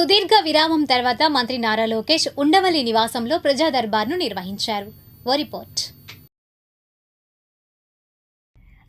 సుదీర్ఘ విరామం తర్వాత మంత్రి నారా లోకేష్ ఉండవల్లి నివాసంలో ప్రజా దర్బార్ను నిర్వహించారు. ఓ రిపోర్ట్.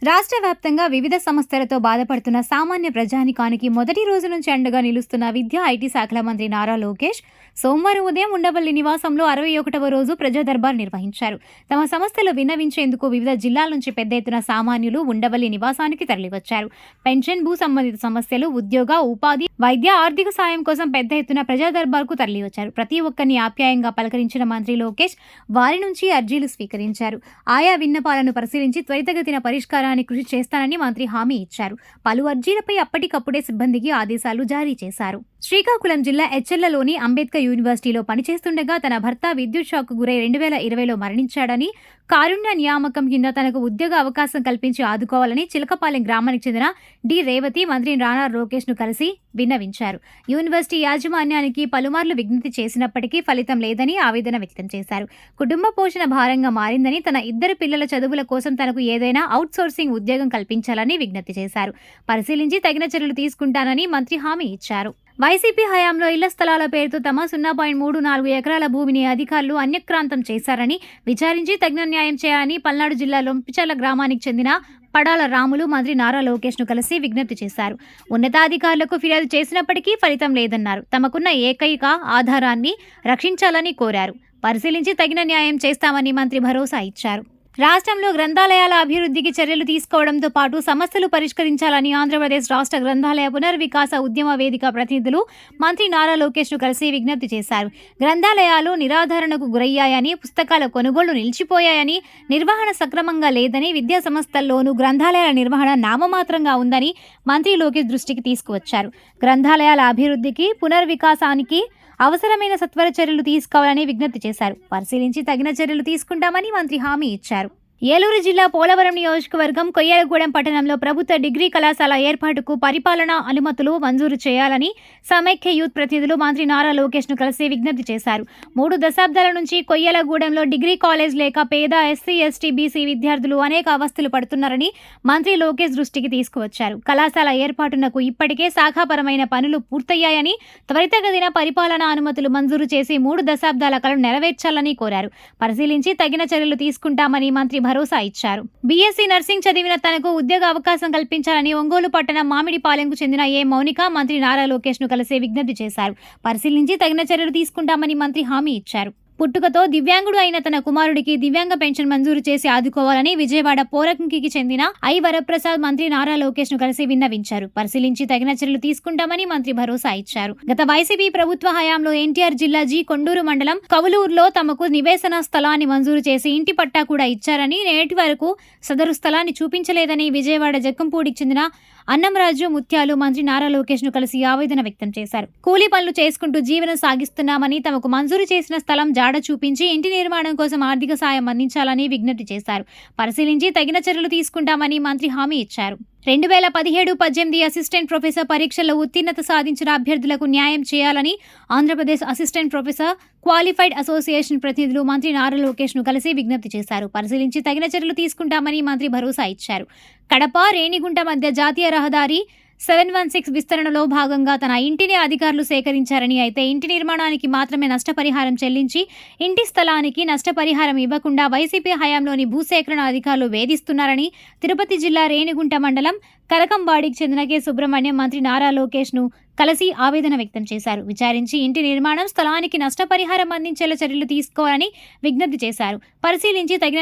రాష్ట్ర వ్యాప్తంగా వివిధ సమస్యలతో బాధపడుతున్న సామాన్య ప్రజానికానికి మొదటి రోజు నుంచి అండగా నిలుస్తున్న విద్యా ఐటీ శాఖల మంత్రి నారా లోకేష్ సోమవారం ఉదయం ఉండవల్లి నివాసంలో అరవై ఒకటవ రోజు ప్రజా దర్బార్ నిర్వహించారు. తమ సమస్యలు విన్నవించేందుకు వివిధ జిల్లాల నుంచి పెద్ద ఎత్తున సామాన్యులు ఉండవల్లి నివాసానికి తరలివచ్చారు. పెన్షన్ భూ సంబంధిత సమస్యలు ఉద్యోగ ఉపాధి వైద్య ఆర్థిక సాయం కోసం పెద్ద ఎత్తున ప్రజా దర్బార్కు తరలివచ్చారు. ప్రతి ఒక్కరిని ఆప్యాయంగా పలకరించిన మంత్రి లోకేష్ వారి నుంచి అర్జీలు స్వీకరించారు. ఆయా విన్నపాలను పరిశీలించి త్వరితగతిన పరిష్కారాన్ని కృషి చేస్తానని మంత్రి హామీ ఇచ్చారు. పలు అర్జీలపై అప్పటికప్పుడే సిబ్బందికి ఆదేశాలు జారీ చేశారు. శ్రీకాకుళం జిల్లా హెచ్ఎల్లలోని అంబేద్కర్ యూనివర్సిటీలో పనిచేస్తుండగా తన భర్త విద్యుత్ షాక్ గురై రెండు వేల ఇరవైలో మరణించాడని కారుణ్య నియామకం కింద తనకు ఉద్యోగ అవకాశం కల్పించి ఆదుకోవాలని చిలకపాలెం గ్రామానికి చెందిన డి. రేవతి మంత్రి రాణా లోకేష్ను కలిసి విన్నవించారు. యూనివర్సిటీ యాజమాన్యానికి పలుమార్లు విజ్ఞప్తి చేసినప్పటికీ ఫలితం లేదని ఆవేదన వ్యక్తం చేశారు. కుటుంబ పోషణ భారంగా మారిందని తన ఇద్దరు పిల్లల చదువుల కోసం తనకు ఏదైనా అవుట్ సోర్సింగ్ ఉద్యోగం కల్పించాలని విజ్ఞప్తి చేశారు. పరిశీలించి తగిన చర్యలు తీసుకుంటానని మంత్రి హామీ ఇచ్చారు. వైసీపీ హయాంలో ఇళ్ళ స్థలాల పేరుతో తమ సున్నా పాయింట్ మూడు నాలుగు ఎకరాల భూమిని అధికారులు అన్యక్రాంతం చేశారని విచారించి తగిన న్యాయం చేయాలని పల్నాడు జిల్లా లొంపిచర్ల గ్రామానికి చెందిన పడాల రాములు మంత్రి నారా లోకేష్ను కలిసి విజ్ఞప్తి చేశారు. ఉన్నతాధికారులకు ఫిర్యాదు చేసినప్పటికీ ఫలితం లేదన్నారు. తమకున్న ఏకైక ఆధారాన్ని రక్షించాలని కోరారు. పరిశీలించి తగిన న్యాయం చేస్తామని మంత్రి భరోసా ఇచ్చారు. రాష్ట్రంలో గ్రంథాలయాల అభివృద్ధికి చర్యలు తీసుకోవడంతో పాటు సమస్యలు పరిష్కరించాలని ఆంధ్రప్రదేశ్ రాష్ట్ర గ్రంథాలయ పునర్వికాస ఉద్యమ వేదిక ప్రతినిధులు మంత్రి నారా లోకేష్ను కలిసి విజ్ఞప్తి చేశారు. గ్రంథాలయాలు నిరాధారణకు గురయ్యాయని పుస్తకాల కొనుగోళ్ళు నిలిచిపోయాయని నిర్వహణ సక్రమంగా లేదని విద్యా సంస్థల్లోనూ గ్రంథాలయాల నిర్వహణ నామమాత్రంగా ఉందని మంత్రి లోకేష్ దృష్టికి తీసుకువచ్చారు. గ్రంథాలయాల అభివృద్ధికి పునర్వికాసానికి అవసరమైన సత్వర చర్యలు తీసుకోవాలని విజ్ఞప్తి చేశారు. పరిశీలించి తగిన చర్యలు తీసుకుంటామని మంత్రి హామీ ఇచ్చారు. ఏలూరు జిల్లా పోలవరం నియోజకవర్గం కొయ్యలగూడెం పట్టణంలో ప్రభుత్వ డిగ్రీ కళాశాల ఏర్పాటుకు పరిపాలనా అనుమతులు మంజూరు చేయాలని సమైక్య యూత్ ప్రతినిధులు మంత్రి నారా లోకేష్ను కలిసి విజ్ఞప్తి చేశారు. మూడు దశాబ్దాల నుంచి కొయ్యలగూడెంలో డిగ్రీ కాలేజ్ లేక పేద ఎస్సీ ఎస్టీ బీసీ విద్యార్థులు అనేక అవస్థలు పడుతున్నారని మంత్రి లోకేష్ దృష్టికి తీసుకువచ్చారు. కళాశాల ఏర్పాటునకు ఇప్పటికే శాఖాపరమైన పనులు పూర్తయ్యాయని త్వరితగతిన పరిపాలనా అనుమతులు మంజూరు చేసి మూడు దశాబ్దాల కళను నెరవేర్చాలని కోరారు. పరిశీలించి తగిన చర్యలు తీసుకుంటామని మంత్రి భరోసా ఇచ్చారు. బీఎస్సీ నర్సింగ్ చదివిన తనకు ఉద్యోగ అవకాశం కల్పించాలని ఒంగోలు పట్టణం మామిడిపాలెంకు చెందిన ఏ మౌనిక మంత్రి నారా లోకేష్ను కలిసి విజ్ఞప్తి చేశారు. పరిశీలించి తగిన చర్యలు తీసుకుంటామని మంత్రి హామీ ఇచ్చారు. పుట్టుకతో దివ్యాంగుడు అయిన తన కుమారుడికి దివ్యాంగ పెన్షన్ మంజూరు చేసి ఆదుకోవాలని విజయవాడ పోరకంకి చెందిన ఐ వరప్రసాద్ మంత్రి నారా లోకేష్ను కలిసి విన్నవించారు. పరిశీలించి తగిన చర్యలు తీసుకుంటామని మంత్రి భరోసా ఇచ్చారు. గత వైసీపీ ప్రభుత్వ హయాంలో ఎన్టీఆర్ జిల్లా జి కొండూరు మండలం కవులూరులో తమకు నివేశన స్థలాన్ని మంజూరు చేసి ఇంటి పట్టా కూడా ఇచ్చారని నేటి వరకు సదరు స్థలాన్ని చూపించలేదని విజయవాడ జక్కంపూడికి చెందిన అన్నంరాజు ముత్యాలు మంత్రి నారా లోకేష్ను కలిసి ఆవేదన వ్యక్తం చేశారు. కూలీ పనులు చేసుకుంటూ జీవనం సాగిస్తున్నామని తమకు మంజూరు చేసిన స్థలం జాడ చూపించి ఇంటి నిర్మాణం కోసం ఆర్థిక సాయం అందించాలని విజ్ఞప్తి చేశారు. పరిశీలించి తగిన చర్యలు తీసుకుంటామని మంత్రి హామీ ఇచ్చారు. రెండు వేల పదిహేడు పద్దెనిమిది అసిస్టెంట్ ప్రొఫెసర్ పరీక్షల్లో ఉత్తీర్ణత సాధించిన అభ్యర్థులకు న్యాయం చేయాలని Andhra Pradesh assistant professor qualified association ప్రతినిధులు మంత్రి నారా లోకేష్ను కలిసి విజ్ఞప్తి చేశారు. పరిశీలించి తగిన చర్యలు తీసుకుంటామని మంత్రి భరోసా ఇచ్చారు. కడప రేణిగుంట మధ్య జాతీయ రహదారి సెవెన్ వన్ సిక్స్ విస్తరణలో భాగంగా తన ఇంటిని అధికారులు సేకరించారని అయితే ఇంటి నిర్మాణానికి మాత్రమే నష్టపరిహారం చెల్లించి ఇంటి స్థలానికి నష్టపరిహారం ఇవ్వకుండా వైసీపీ హయాంలోని భూసేకరణ అధికారులు వేధిస్తున్నారని తిరుపతి జిల్లా రేణిగుంట మండలం కరకంబాడికి చెందిన కె. సుబ్రహ్మణ్యం మంత్రి నారా లోకేష్ను కలిసి ఆవేదన వ్యక్తం చేశారు. విచారించి ఇంటి నిర్మాణం స్థలానికి నష్టపరిహారం అందించేలా చర్యలు తీసుకోవాలని విజ్ఞప్తి చేశారు. పరిశీలించి తగిన